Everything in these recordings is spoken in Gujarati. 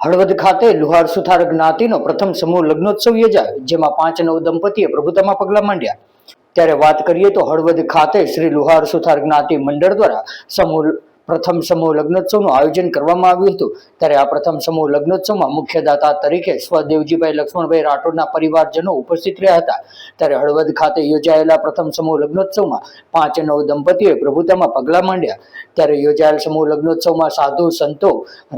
હળવદ ખાતે લુહાર સુથાર જ્ઞાતિનો પ્રથમ સમૂહ લગ્નોત્સવ યોજાયો, જેમાં પાંચ નવ દંપતીએ પ્રભુતામાં પગલાં માંડ્યા. ત્યારે વાત કરીએ તો હળવદ ખાતે શ્રી લુહાર સુથાર જ્ઞાતિ મંડળ દ્વારા સમૂહ પ્રથમ સમૂહ લગ્નોત્સવનું આયોજન કરવામાં આવ્યું હતું. ત્યારે આ પ્રથમ સમૂહ લગ્નોત્સવમાં મુખ્ય દાતા તરીકે સ્વદેવજીભાઈ લક્ષ્મણભાઈ રાઠોડના પરિવારજનો ઉપસ્થિત રહ્યા હતા. ત્યારે હળવદ ખાતે યોજાયેલા પ્રથમ સમૂહ લગ્નોત્સવમાં પાંચ નવ દંપતીઓએ પ્રભુતામાં પગલાં માંડ્યા. ત્યારે યોજાયેલ સમૂહ લગ્નોત્સવમાં સાધુ, સંતો,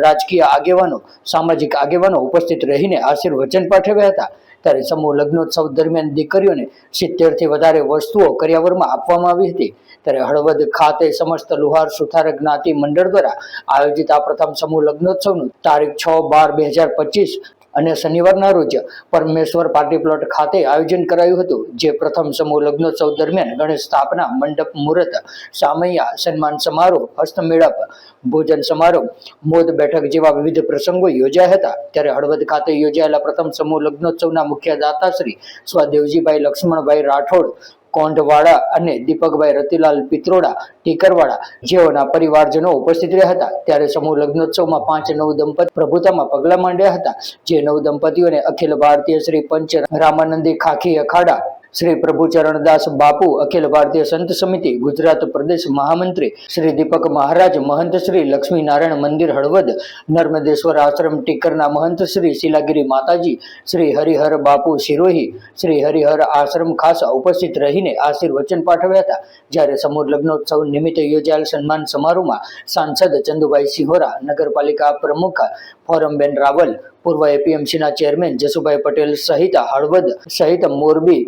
રાજકીય આગેવાનો, સામાજિક આગેવાનો ઉપસ્થિત રહીને આશીર્વચન પાઠવ્યા હતા. ત્યારે સમૂહ લગ્નોત્સવ દરમિયાન દીકરીઓને સિત્તેરથી વધારે વસ્તુઓ કર્યાવરમાં આપવામાં આવી હતી. ત્યારે હળવદ ખાતે સમસ્ત લુહાર સુથાર જ્ઞાતિ મંડળ દ્વારા આયોજિત આ પ્રથમ સમૂહ લગ્નોત્સવનું તારીખ છ બાર બે હજાર પચીસ અને શનિવારના રોજ પરમેશ્વર પાર્ટી પ્લોટ ખાતે આયોજન કરાયું હતું, જે પ્રથમ સમૂહ લગ્નોત્સવ દરમિયાન ગણેશ સ્થાપના, મંડપ, મુહૂર્ત, સામૈયા, સન્માન સમારોહ, હસ્તમેળાપ, ભોજન સમારોહ, મોદ બેઠક જેવા વિવિધ પ્રસંગો યોજાયા હતા. ત્યારે હળવદ ખાતે યોજાયેલા પ્રથમ સમૂહ લગ્નોત્સવના મુખ્ય દાતા શ્રી સ્વદેવજીભાઈ લક્ષ્મણભાઈ રાઠોડ કોંઢવાડા અને દીપકભાઈ રતિલાલ પિત્રોડા ટીકરવાડા જેઓના પરિવારજનો ઉપસ્થિત રહ્યા હતા. ત્યારે સમૂહ લગ્નોત્સવમાં પાંચ નવ દંપતી પ્રભુતામાં પગલાં માંડ્યા હતા. જે નવ દંપતીઓને અખિલ ભારતીય શ્રી પંચ રામાનંદી ખાખી અખાડા શ્રી પ્રભુચરણદાસ બાપુ અખિલ ભારતીય સંત સમિતિ, ગુજરાત પ્રદેશ મહામંત્રી શ્રી દીપક મહારાજ, મહંત શ્રી લક્ષ્મીનારાયણ મંદિર, હળવદ, નર્મદેશ્વર આશ્રમ, ટીકરના મહંત શ્રી શિલાગીરી માતાજી, શ્રી હરિહર બાપુ શિરોહી, શ્રી હરિહર આશ્રમ ખાસ ઉપસ્થિત રહીને આશીર્વચન પાઠવ્યા હતા. જ્યારે સમૂહ લગ્નોત્સવ નિમિત્તે યોજાયેલ સન્માન સમારોહમાં સાંસદ ચંદુભાઈ સિંહોરા, નગરપાલિકા પ્રમુખ ફોરમબેન રાવલ, પૂર્વ એપીએમસીના ચેરમેન જસુભાઈ પટેલ સહિત હળવદ સહિત મોરબી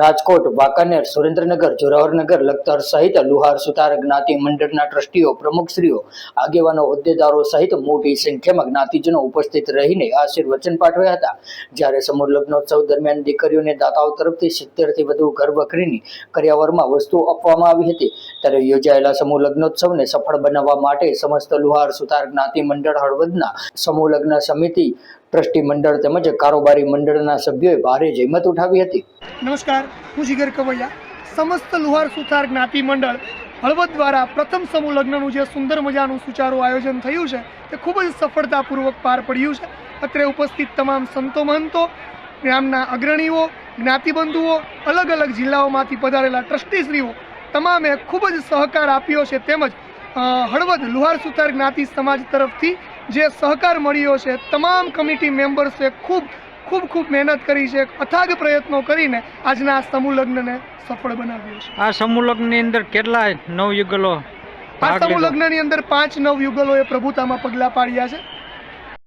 રાજકોટ, વાંકાનેર, સુરેન્દ્રનગર, જોરાવરનગર, લખતર સહિત લુહાર સુતાર જ્ઞાતિ મંડળના ટ્રસ્ટીઓ, પ્રમુખશ્રીઓ, આગેવાનો, હોદ્દેદારો સહિત મોટી સંખ્યામાં જ્ઞાતિજનો ઉપસ્થિત રહીને આશીર્વચન પાઠવ્યા હતા. જ્યારે સમૂહ લગ્નોત્સવ દરમિયાન દીકરીઓને દાતાઓ તરફથી સિત્તેરથી વધુ ઘર વખરીની કર્યાવરમાં વસ્તુઓ આપવામાં આવી હતી. ત્યારે યોજાયેલા સમૂહ લગ્નોત્સવને સફળ બનાવવા માટે સમસ્ત લુહાર સુતાર જ્ઞાતિ મંડળ હળવદના સમૂહ લગ્ન સમિતિ, ટ્રસ્ટી મંડળ તેમજ કારોબારી મંડળના સભ્યોએ ભારે જહેમત ઉઠાવી હતી. નમસ્કાર, હું જીગર કવૈયા. સમસ્ત લુહાર સુથાર જ્ઞાતિ મંડળ હળવદ દ્વારા પ્રથમ સમૂહ લગ્નનું જે સુંદર મજાનું સુચારું આયોજન થયું છે, તે ખૂબ જ સફળતાપૂર્વક પાર પડ્યું છે. અત્રે ઉપસ્થિત તમામ સંતો મહંતો, ગામના અગ્રણીઓ જ્ઞાતિબંધુઓ અલગ અલગ જિલ્લાઓમાંથી પધારેલા ટ્રસ્ટીશ્રીઓ, તમામે ખૂબ જ સહકાર આપ્યો છે. તેમજ હળવદ લુહાર સુથાર જ્ઞાતિ સમાજ તરફથી જે સહકાર મળ્યો છે તમામ કમિટી મેમ્બર્સે ખૂબ ખૂબ ખૂબ મહેનત કરી છે અથાગ પ્રયત્નો કરીને આજના આ સમૂહ લગ્નને સફળ બનાવ્યું છે. આ સમૂહ લગ્નની અંદર કેટલા નવયુગલો આ સમૂહ લગ્નની અંદર પાંચ નવ યુગલોએ પ્રભુતામાં પગલાં પાડ્યા છે.